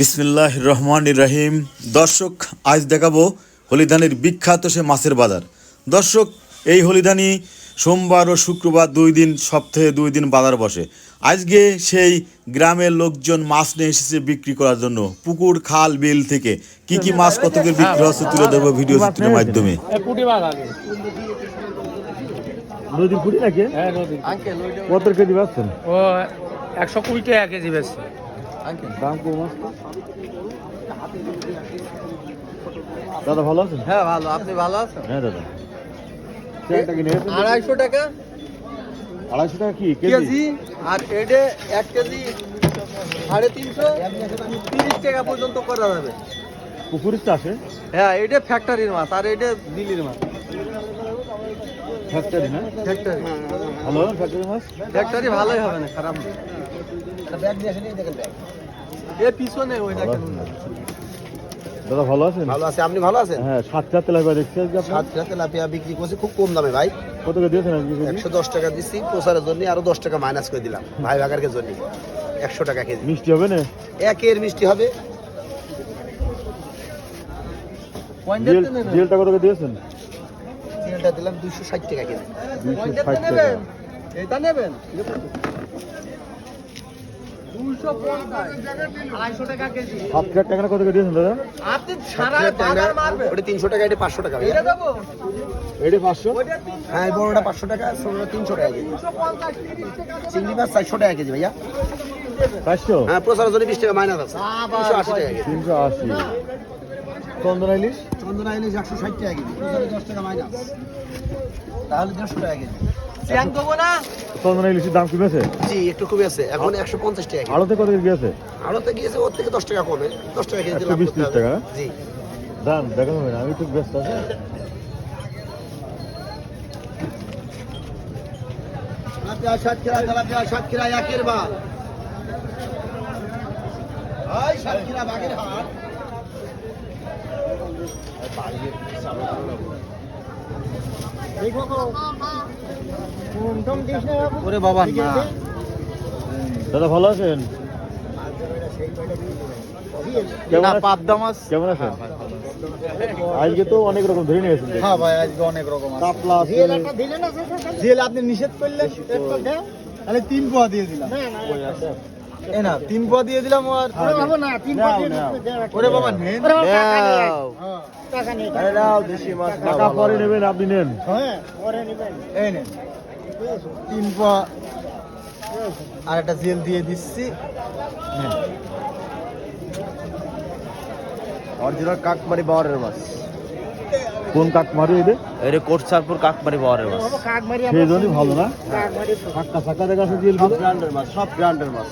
বিসমিল্লাহ রহমান রহিম। দর্শক আজ দেখাবো হলিধানির বিখ্যাত সে মাছের বাজার। দর্শক এই হলিধানি সোমবার ও শুক্রবার দুই দিন সপ্তাহে দুই দিন বাজার বসে। আজকে সেই গ্রামের লোকজন মাছ নিয়ে এসেছে বিক্রি করার জন্য। পুকুর খাল বিল থেকে কি কি মাছ কত করে বিক্রি হচ্ছে তুলে দেবো ভিডিও চিত্রের মাধ্যমে। পুরি নাকি? হ্যাঁ কত কেজি পাচ্ছেন? ও একশো কুড়ি টাকা কেজি বেশি দাম কম দাদা ভালো আছেন? হ্যাঁ ভালো। আপনি ভালো আছেন? হ্যাঁ দাদা? আড়াইশো টাকা। আড়াইশো টাকা কি? কেজি? কেজি। আর এডে এক কেজি সাড়ে তিনশো। তিরিশ টাকা পর্যন্ত করা যাবে। পুকুরের চাষে? হ্যাঁ এটা ফ্যাক্টরির মাছ আর এটা দিল্লির মাছ। ফ্যাক্টরি না? ফ্যাক্টরি। ভালো ফ্যাক্টরি মাছ? ফ্যাক্টরি ভালোই হবে না খারাপ দাদা ভালো আছেন? ভালো আছে আপনি ভালো আছেন? হ্যাঁ সাত চার তেলাপিয়া দেখছি আপনার। সাতটা তেলাপিয়া বিক্রি করছি খুব কম দামে ভাই। কত করে দিয়েছেন একশো দশ টাকা দিচ্ছি প্রচারের জন্য আরও দশ টাকা মাইনাস করে দিলাম ভাই ভাগারকে জন্য। একশো টাকা কেজি। মিষ্টি হবে না? একের মিষ্টি হবে। জিএলটা কত করে দিয়েছেন? দিলাম দুইশো ষাট টাকা কেজি। দুইশো ষাট টাকা। নেবেন? এটা নেবেন? দুশো পঞ্চাশ আড়াইশো টাকা কেজি। সাত হাজার টাকা কত করে দিয়েছেন দাদা আপনি সারা বাজার মারবেন। ওটা তিনশো টাকা এটা পাঁচশো টাকা। এটা এটি পাঁচশো? হ্যাঁ বড়টা পাঁচশো টাকা ছোটটা তিনশো টাকা কেজি। চিংড়ি মাছ চারশো টাকা কেজি ভাইয়া। চারশো হ্যাঁ প্রচারের জন্য বিশ টাকা মাইনাস আছে। তিনশো আশি টাকা তিনশো আশি। চন্দনা ইলিশ? চন্দনা ইলিশ একশো ষাট টাকা কেজি। দশ টাকা মাইনাস। তাহলে দেড়শো টাকা কেজি। চ্যাং দেবো না? চন্দনা ইলিশের দাম কমেছে? জি একটু এখন একশো পঞ্চাশ টাকা আড়তে কত আড়তে গিয়েছে ওর থেকে দশ টাকা কমে। দশ টাকা কেজি দিলাম বিশ ত্রিশ টাকা? জি। দাম দেখানো হবে আমি তো ব্যস্ত আছি। সাতক্ষীরা তেলাপিয়া সাতক্ষীরা একের বার ওই সাতক্ষীরা বাগের হাট ওরে বাবা না দাদা ভালো আছেন? কেমন আছেন? আছেন? আজকে তো অনেক রকম ধরে নিয়ে এসেছেন। হ্যাঁ ভাই আজকে অনেক রকম আছে। জেল আপনি নিষেধ করলেন তাহলে তিন পোয়া দিয়ে দিলাম। না তিন পোয়া দিয়ে দিলাম আর। ওরে বাবা নেন। দেশি মাছ টাকা পরে নেবেন আপনি নেন। এই নেন। তিন আর একটা জেল দিয়ে দিচ্ছি। অরিজিনাল কাকমারি বাওয়ারের মাছ। কোন কাক মারি এদের এটা কোটসারপুর কাকমারি বাওয়ারের মাছ। সেই জন্যই ভালো না? ফাঁকা ফাঁকা দেখা আছে দিয়ে সব ব্র্যান্ডের মাছ সব ব্র্যান্ডের মাছ।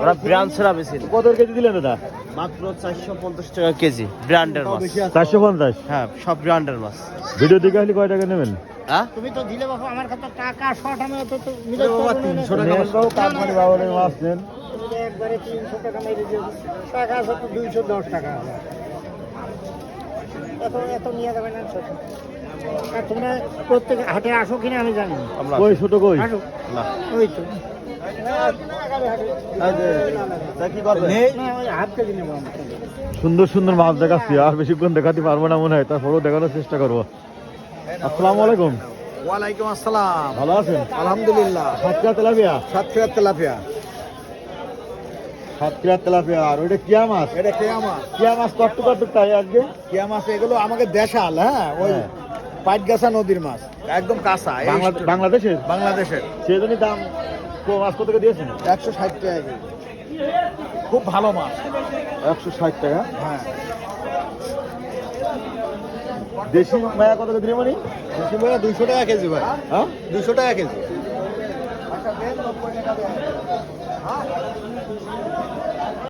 ওরা ব্র্যান্ড ছাড়া বেশি। কত কেজি দিলেন দাদা মাত্র চারশো পঞ্চাশ টাকা কেজি ব্র্যান্ডের মাছ। চারশো পঞ্চাশ? হ্যাঁ সব ব্র্যান্ডের মাছ। ভিডিও দেখে আসলে কয় টাকা নেবেন? হ্যাঁ? বাবা তিনশো টাকা নেন তো কাকমারি বাবুরের মাছ নেন। তোমরা প্রত্যেক হাটে আসো কিনা আমি জানি না। আমরা কই ছোট কই? না। ওই তো। সুন্দর সুন্দর মাছ দেখাচ্ছি আর বেশিক্ষণ দেখাতে পারব না মনে হয়। তারপরেও দেখানোর চেষ্টা করব। আসসালামু আলাইকুম। ওয়ালাইকুম আসসালাম। ভালো আছেন? আলহামদুলিল্লাহ। Satkhira tilapia? Satkhira tilapia. Satkhira tilapia আর ওইটা কিয়া মাছ? এটা কেয়া মাছ। কিয়া মাছ তাই আজকে? কেয়া মাছ এগুলো আমাকে দেশাল হ্যাঁ? ওই হ্যাঁ। পাইটগাছা নদীর মাছ। একদম কাঁচা। বাংলাদেশের? বাংলাদেশের। সেই জন্যই দাম মাছ কত দিয়েছেন? একশো ষাট টাকা কেজি। খুব ভালো মাছ। একশো ষাট টাকা? হ্যাঁ। দেশি মায়া কত দিলে মানে? দেশি ভাইয়া দুইশো টাকা কেজি ভাই। হ্যাঁ? দুইশো টাকা কেজি।